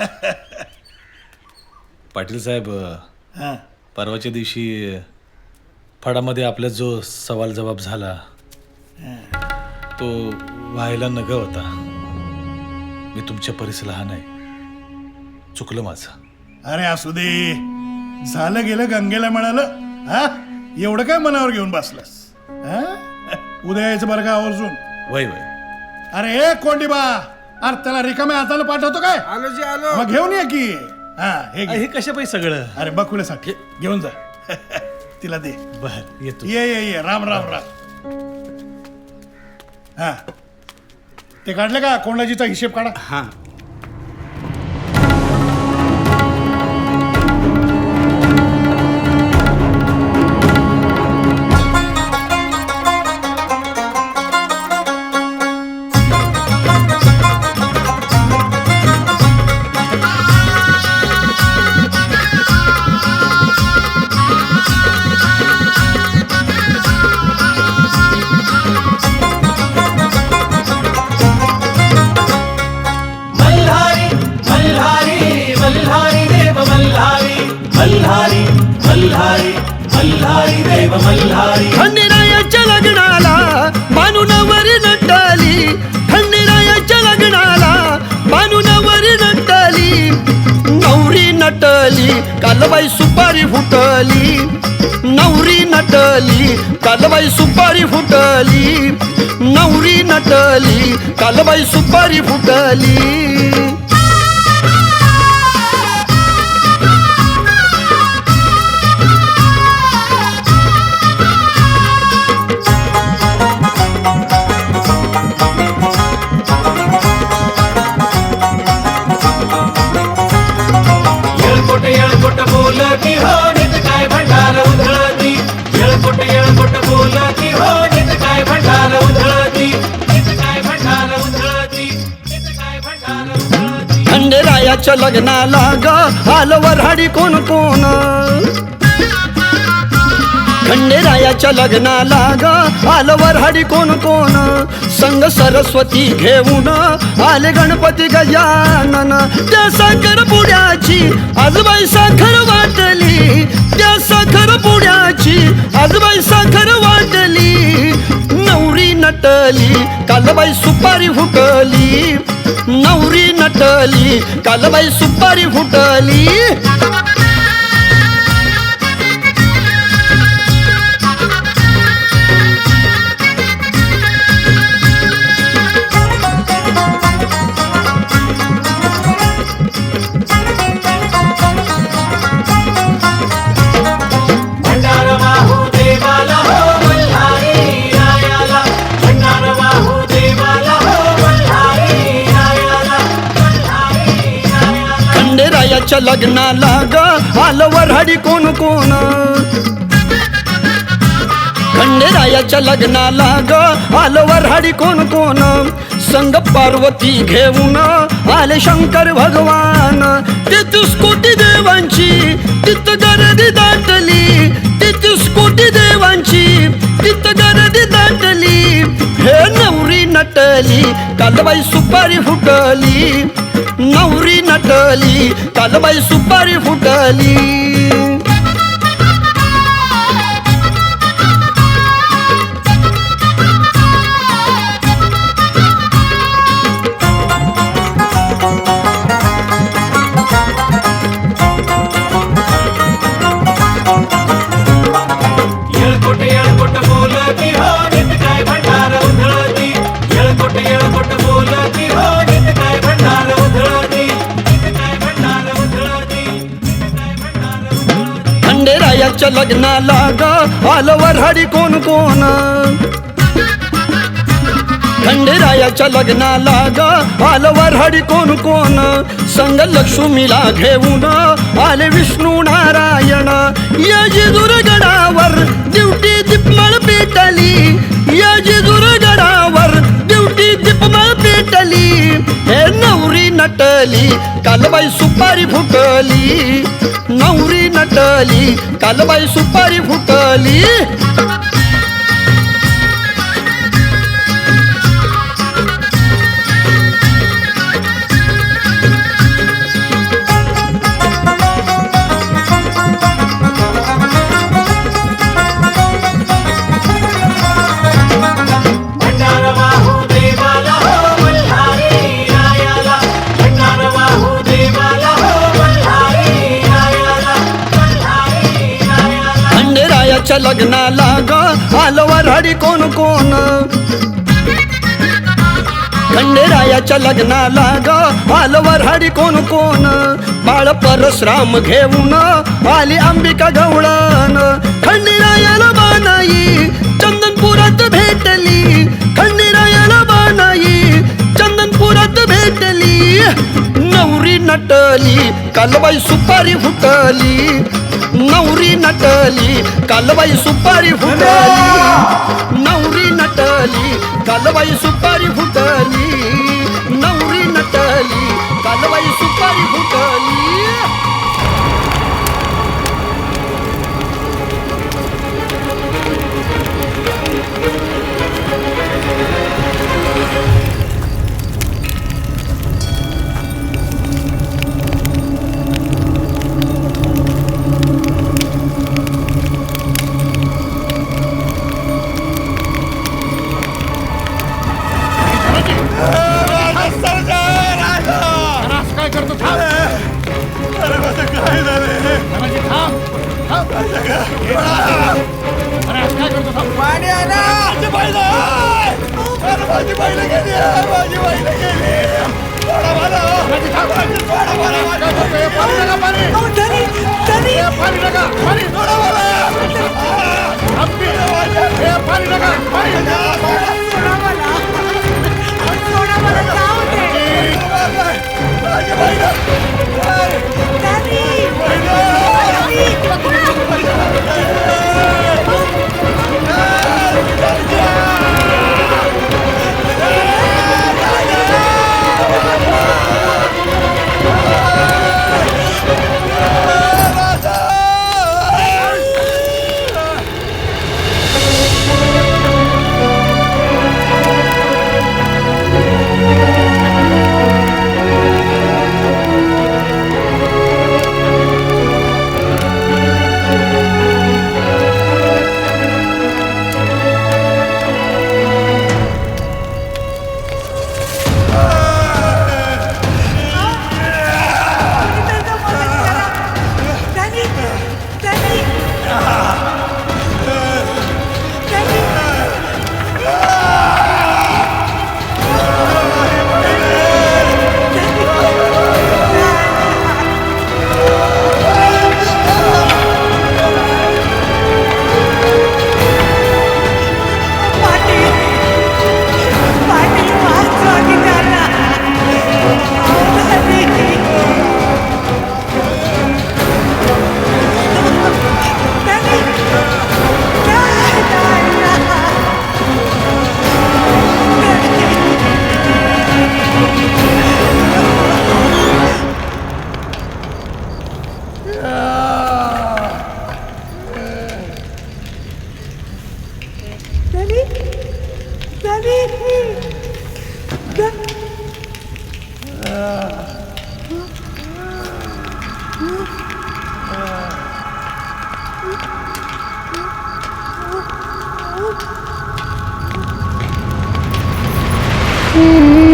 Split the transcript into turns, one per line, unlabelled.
पाटील साहेब
हां.
परवाच्या दिवशी फडामध्ये आपला जो सवाल जबाब झाला तो व्हायला नग होता. मी तुमच्या परीस लहान आहे चुकलं माझं.
अरे असू दे. झालं गेलं गंगेला मिळालं हा? एवढं काय मनावर घेऊन बसलास? हा? उद्या यायचं बरं का आवर्जून?
वय वय.
अरे ए कोंडीबा! अरे त्याला रिकाम्या हाताला पाठवतो काय?
आलो जी आलो.
मग घेऊन ये की. हा हे घे.
हे कशा पाहिजे सगळं?
अरे बकुळ्यासाठी घेऊन जा. तिला दे.
बर येतो.
ये ये ये. राम राम राम. हा. ते काढले का? कोंडाजीचा हिशेब काढा.
हा.
खंडेरायाच्या लग्नाला बानुनावरी नटाली. खंडेरायाच्या लग्नाला बानुनावरी नटाली. नवरी नटली कालबाई सुपारी फुटली. नवरी नटली कालबाई सुपारी फुटली. नवरी नटली कालबाई सुपारी फुटली.
बोलती हो नित काय भंडार उधळती? बोलती हो नित काय भंडार उधळती? नित काय भंडार उधळती? नित काय भंडार उधळती?
खंडेरायाच्या लग्नाला ग आलं हाडी कोण कोण खंडेरायाच्या लग्नाला ग आलवर हाडी कोण कोण? संग सरस्वती घेऊन आले गणपती गजानन. त्या साखर पुड्याची आजबाई साखर वाटली. त्या साखर पुड्याची आजबाई साखर वाटली. नवरी नटली कालबाई सुपारी फुटली. नवरी नटली कालबाई सुपारी फुटली. खंडेरायाच्या लग्नाला ग. आलवर हाडी कोण कोण? खंडेरायाच्या लग्नाला ग. आलवर हाडी कोण कोण? संग पार्वती घेऊन आले शंकर भगवान. तेहतीस कोटी देवांची तित गर्दी दाटली. तेहतीस कोटी देवांची तित गर्दी दाटली. हे नवरी नटली कालबाई सुपारी फुटली. नवरी नटली कालबाई सुपारी फुटली. याच्या लग्नाला ग आलवर हाडी कोण कोण? खंडेरायाच्या लग्नाला ग आलवर हाडी कोण कोण? संग लक्ष्मीला घेऊन आले विष्णू नारायण. या जेजुरगडावर दिवटी दिपमळ पेटली. या जेजुरगडावर दिवटी दिपमळ पेटली. हे नवरी नटली कालबाई सुपारी फुटली. नवरी नटली कालबाई सुपारी फुटली. खंडेरायाच्या लग्नाला ग आलो वऱ्हाडी कोण कोण? खंडेरायाच्या लग्नाला ग आलो हाडी कोण कोण? बाळ परशराम घेऊन आली अंबिका गवळण. खंडेरायाला बानाई चंदनपुरात भेटली. खंडेरायाला बानाई चंदनपुरात भेटली. नवरी नटली कालबाई सुपारी फुटली. नवरी नटली कालबाई सुपारी फुटली. नवरी नटली कालबाई सुपारी फुटली. नवरी नटली कालबाई सुपारी फुटली.
வாங்கி பயில கேடி வாங்கி பயில கேடி போட வர வாங்கி வாங்கி போட வர வாங்கி பாரு நகா பாரு அவன் தனி தனி பாரு நகா பாரு போட வர தம்பி வாங்கி பாரு நகா பாரு
Mm-hmm.